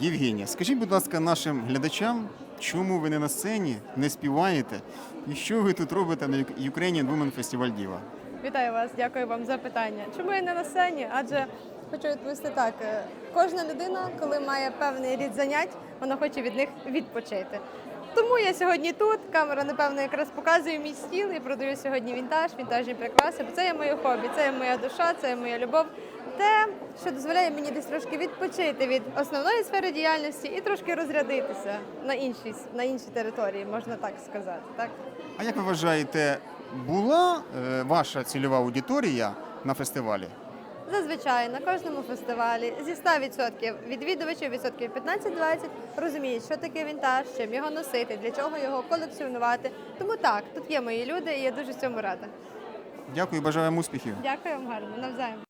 Євгенія, скажіть, будь ласка, нашим глядачам, чому ви не на сцені, не співаєте? І що ви тут робите на Ukrainian Women Festival Diva? Вітаю вас, дякую вам за питання. Чому я не на сцені? Адже хочу відповісти так: е, кожна людина, коли має певний рід занять, вона хоче від них відпочити. Тому я сьогодні тут. Камера, напевно, якраз показує мій стіл і продаю сьогодні вінтаж, вінтажні прикраси. Бо це є моє хобі, це є моя душа, це є моя любов. Те, що дозволяє мені десь трошки відпочити від основної сфери діяльності і трошки розрядитися на іншій на іншій території, можна так сказати. Так. А як ви вважаєте, була е, ваша цільова аудиторія на фестивалі? Зазвичай на кожному фестивалі зі 100% відвідувачів відсотків 15-20 розуміють, що таке вінтаж, чим його носити, для чого його колекціонувати. Тому так, тут є мої люди, і я дуже цьому рада. Дякую, бажаю вам успіхів. Дякую вам гарно, навзаєм.